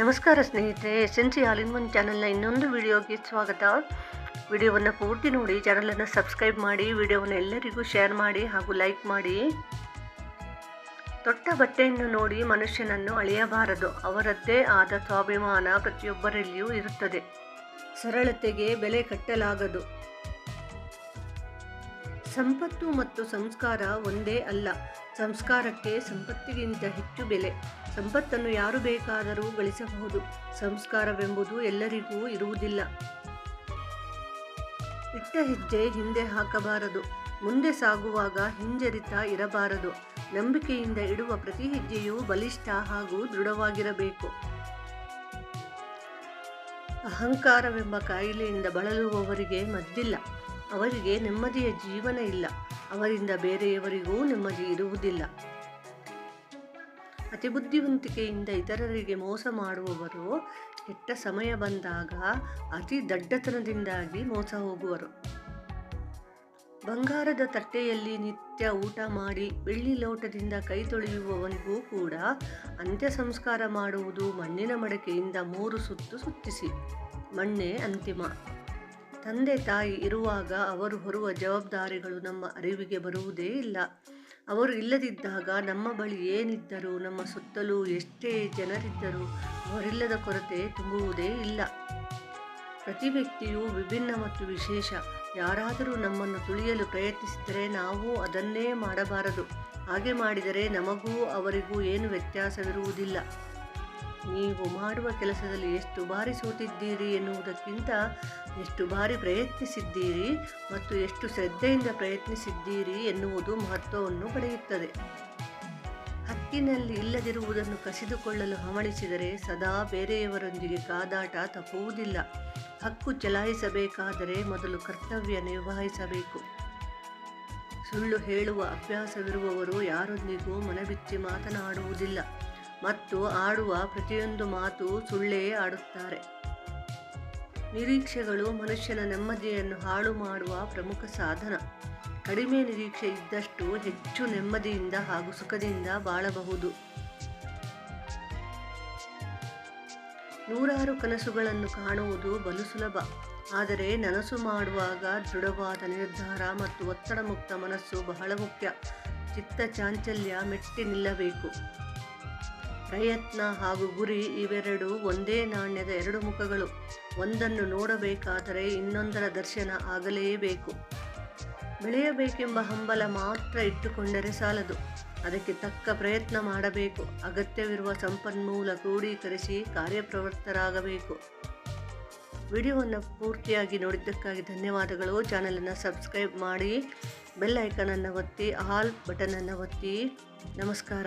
ನಮಸ್ಕಾರ ಸ್ನೇಹಿತರೆ S N C all one ಚಾನಲ್ನ ಇನ್ನೊಂದು ವಿಡಿಯೋಗೆ ಸ್ವಾಗತ. ವಿಡಿಯೋವನ್ನು ಪೂರ್ತಿ ನೋಡಿ, ಚಾನಲನ್ನು ಸಬ್ಸ್ಕ್ರೈಬ್ ಮಾಡಿ, ವಿಡಿಯೋವನ್ನು ಎಲ್ಲರಿಗೂ ಶೇರ್ ಮಾಡಿ ಹಾಗೂ ಲೈಕ್ ಮಾಡಿ. ತೊಟ್ಟ ಬಟ್ಟೆಯನ್ನು ನೋಡಿ ಮನುಷ್ಯನನ್ನು ಅಳೆಯಬಾರದು. ಅವರದ್ದೇ ಆದ ಸ್ವಾಭಿಮಾನ ಪ್ರತಿಯೊಬ್ಬರಲ್ಲಿಯೂ ಇರುತ್ತದೆ. ಸರಳತೆಗೆ ಬೆಲೆ ಕಟ್ಟಲಾಗದು. ಸಂಪತ್ತು ಮತ್ತು ಸಂಸ್ಕಾರ ಒಂದೇ ಅಲ್ಲ. ಸಂಸ್ಕಾರಕ್ಕೆ ಸಂಪತ್ತಿಗಿಂತ ಹೆಚ್ಚು ಬೆಲೆ. ಸಂಪತ್ತನ್ನು ಯಾರು ಬೇಕಾದರೂ ಗಳಿಸಬಹುದು. ಸಂಸ್ಕಾರವೆಂಬುದು ಎಲ್ಲರಿಗೂ ಇರುವುದಿಲ್ಲ. ಇಟ್ಟ ಹೆಜ್ಜೆ ಹಿಂದೆ ಹಾಕಬಾರದು. ಮುಂದೆ ಸಾಗುವಾಗ ಹಿಂಜರಿತ ಇರಬಾರದು. ನಂಬಿಕೆಯಿಂದ ಇಡುವ ಪ್ರತಿ ಹೆಜ್ಜೆಯೂ ಬಲಿಷ್ಠ ಹಾಗೂ ದೃಢವಾಗಿರಬೇಕು. ಅಹಂಕಾರವೆಂಬ ಕಾಯಿಲೆಯಿಂದ ಬಳಲುವವರಿಗೆ ಮದ್ದಿಲ್ಲ. ಅವರಿಗೆ ನೆಮ್ಮದಿಯ ಜೀವನ ಇಲ್ಲ. ಅವರಿಂದ ಬೇರೆಯವರಿಗೂ ನೆಮ್ಮದಿ ಇರುವುದಿಲ್ಲ. ಅತಿ ಬುದ್ಧಿವಂತಿಕೆಯಿಂದ ಇತರರಿಗೆ ಮೋಸ ಮಾಡುವವರು ಕೆಟ್ಟ ಸಮಯ ಬಂದಾಗ ಅತಿ ದಡ್ಡತನದಿಂದಾಗಿ ಮೋಸ ಹೋಗುವರು. ಬಂಗಾರದ ತಟ್ಟೆಯಲ್ಲಿ ನಿತ್ಯ ಊಟ ಮಾಡಿ ಬೆಳ್ಳಿ ಲೋಟದಿಂದ ಕೈ ತೊಳೆಯುವವನಿಗೂ ಕೂಡ ಅಂತ್ಯ ಸಂಸ್ಕಾರ ಮಾಡುವುದು ಮಣ್ಣಿನ ಮಡಕೆಯಿಂದ ಮೂರು ಸುತ್ತು ಸುತ್ತಿಸಿ. ಮಣ್ಣೆ ಅಂತಿಮ. ತಂದೆ ತಾಯಿ ಇರುವಾಗ ಅವರು ಹೊರುವ ಜವಾಬ್ದಾರಿಗಳು ನಮ್ಮ ಅರಿವಿಗೆ ಬರುವುದೇ ಇಲ್ಲ. ಅವರು ಇಲ್ಲದಿದ್ದಾಗ ನಮ್ಮ ಬಳಿ ಏನಿದ್ದರೂ, ನಮ್ಮ ಸುತ್ತಲೂ ಎಷ್ಟೇ ಜನರಿದ್ದರೂ ಅವರಿಲ್ಲದ ಕೊರತೆ ತುಂಬುವುದೇ ಇಲ್ಲ. ಪ್ರತಿ ವ್ಯಕ್ತಿಯು ವಿಭಿನ್ನ ಮತ್ತು ವಿಶೇಷ. ಯಾರಾದರೂ ನಮ್ಮನ್ನು ತುಳಿಯಲು ಪ್ರಯತ್ನಿಸಿದರೆ ನಾವು ಅದನ್ನೇ ಮಾಡಬಾರದು. ಹಾಗೆ ಮಾಡಿದರೆ ನಮಗೂ ಅವರಿಗೂ ಏನು ವ್ಯತ್ಯಾಸವಿರುವುದಿಲ್ಲ. ನೀವು ಮಾಡುವ ಕೆಲಸದಲ್ಲಿ ಎಷ್ಟು ಬಾರಿ ಸೋತಿದ್ದೀರಿ ಎನ್ನುವುದಕ್ಕಿಂತ ಎಷ್ಟು ಬಾರಿ ಪ್ರಯತ್ನಿಸಿದ್ದೀರಿ ಮತ್ತು ಎಷ್ಟು ಶ್ರದ್ಧೆಯಿಂದ ಪ್ರಯತ್ನಿಸಿದ್ದೀರಿ ಎನ್ನುವುದು ಮಹತ್ವವನ್ನು ಪಡೆಯುತ್ತದೆ. ಹಕ್ಕಿನಲ್ಲಿ ಇಲ್ಲದಿರುವುದನ್ನು ಕಸಿದುಕೊಳ್ಳಲು ಹವಣಿಸಿದರೆ ಸದಾ ಬೇರೆಯವರೊಂದಿಗೆ ಕಾದಾಟ ತಪ್ಪುವುದಿಲ್ಲ. ಹಕ್ಕು ಚಲಾಯಿಸಬೇಕಾದರೆ ಮೊದಲು ಕರ್ತವ್ಯ ನಿರ್ವಹಿಸಬೇಕು. ಸುಳ್ಳು ಹೇಳುವ ಅಭ್ಯಾಸವಿರುವವರು ಯಾರೊಂದಿಗೂ ಮನಬಿಚ್ಚಿ ಮಾತನಾಡುವುದಿಲ್ಲ. ಮತ್ತು ಆಡುವ ಪ್ರತಿಯೊಂದು ಮಾತು ಸುಳ್ಳೇ ಆಡುತ್ತಾರೆ. ನಿರೀಕ್ಷೆಗಳು ಮನುಷ್ಯನ ನೆಮ್ಮದಿಯನ್ನು ಹಾಳು ಮಾಡುವ ಪ್ರಮುಖ ಸಾಧನ. ಕಡಿಮೆ ನಿರೀಕ್ಷೆ ಇದ್ದಷ್ಟು ಹೆಚ್ಚು ನೆಮ್ಮದಿಯಿಂದ ಹಾಗೂ ಸುಖದಿಂದ ಬಾಳಬಹುದು. ನೂರಾರು ಕನಸುಗಳನ್ನು ಕಾಣುವುದು ಬಲು ಸುಲಭ. ಆದರೆ ನನಸು ಮಾಡುವಾಗ ದೃಢವಾದ ನಿರ್ಧಾರ ಮತ್ತು ಒತ್ತಡ ಮುಕ್ತ ಮನಸ್ಸು ಬಹಳ ಮುಖ್ಯ. ಚಿತ್ತ ಚಾಂಚಲ್ಯ ಮೆಟ್ಟಿ ನಿಲ್ಲಬೇಕು ಪ್ರಯತ್ನ ಹಾಗೂ ಗುರಿ ಇವೆರಡು ಒಂದೇ ನಾಣ್ಯದ ಎರಡು ಮುಖಗಳು. ಒಂದನ್ನು ನೋಡಬೇಕಾದರೆ ಇನ್ನೊಂದರ ದರ್ಶನ ಆಗಲೇಬೇಕು. ಬೆಳೆಯಬೇಕೆಂಬ ಹಂಬಲ ಮಾತ್ರ ಇಟ್ಟುಕೊಂಡರೆ ಸಾಲದು. ಅದಕ್ಕೆ ತಕ್ಕ ಪ್ರಯತ್ನ ಮಾಡಬೇಕು. ಅಗತ್ಯವಿರುವ ಸಂಪನ್ಮೂಲ ಕ್ರೋಢೀಕರಿಸಿ ಕಾರ್ಯಪ್ರವೃತ್ತರಾಗಬೇಕು. ವಿಡಿಯೋವನ್ನು ಪೂರ್ತಿಯಾಗಿ ನೋಡಿದ್ದಕ್ಕಾಗಿ ಧನ್ಯವಾದಗಳು. ಚಾನಲನ್ನು ಸಬ್ಸ್ಕ್ರೈಬ್ ಮಾಡಿ ಬೆಲ್ ಐಕನನ್ನು ಒತ್ತಿ, ಆಲ್ ಬಟನನ್ನು ಒತ್ತಿ. ನಮಸ್ಕಾರ.